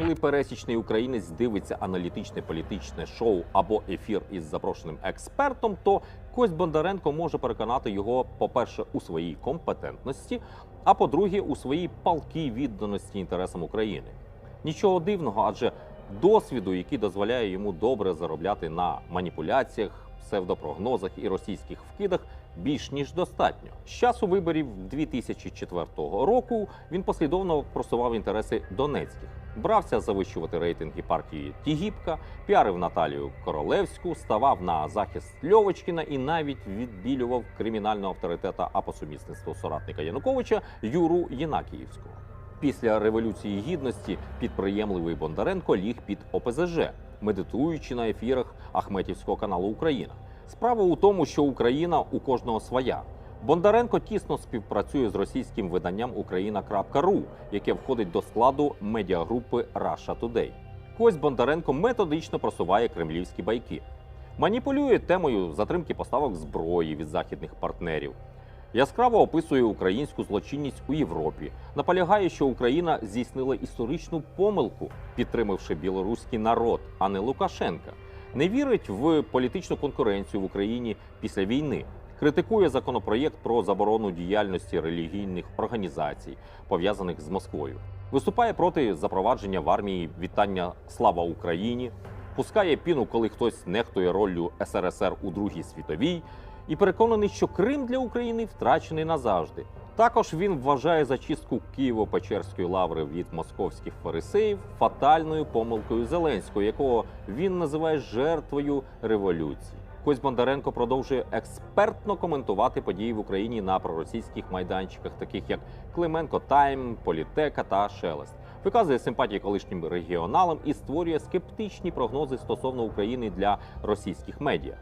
Коли пересічний українець дивиться аналітичне політичне шоу або ефір із запрошеним експертом, то Кость Бондаренко може переконати його, по-перше, у своїй компетентності, а по-друге, у своїй палкій відданості інтересам України. Нічого дивного, адже досвіду, який дозволяє йому добре заробляти на маніпуляціях, псевдопрогнозах і російських вкидах, більш ніж достатньо. З часу виборів 2004 року він послідовно просував інтереси донецьких. Брався завищувати рейтинги партії Тігіпка, піарив Наталію Королевську, ставав на захист Льовочкіна і навіть відбілював кримінального авторитета а по соратника Януковича Юру Єнакіївського. Після революції гідності підприємливий Бондаренко ліг під ОПЗЖ, медитуючи на ефірах Ахметівського каналу Україна. Справа у тому, що Україна у кожного своя. Бондаренко тісно співпрацює з російським виданням Україна.ру, яке входить до складу медіагрупи Russia Today. Кость Бондаренко методично просуває кремлівські байки, маніпулює темою затримки поставок зброї від західних партнерів. Яскраво описує українську злочинність у Європі, наполягає, що Україна здійснила історичну помилку, підтримавши білоруський народ, а не Лукашенка. Не вірить в політичну конкуренцію в Україні після війни. Критикує законопроєкт про заборону діяльності релігійних організацій, пов'язаних з Москвою. Виступає проти запровадження в армії вітання Слава Україні, пускає піну, коли хтось нехтує роллю СРСР у Другій світовій, і переконаний, що Крим для України втрачений назавжди. Також він вважає зачистку Києво-Печерської лаври від московських фарисеїв фатальною помилкою Зеленського, якого він називає жертвою революції. Кость Бондаренко продовжує експертно коментувати події в Україні на проросійських майданчиках, таких як Клименко Тайм, Політека та Шелест. Виказує симпатії колишнім регіоналам і створює скептичні прогнози стосовно України для російських медіа.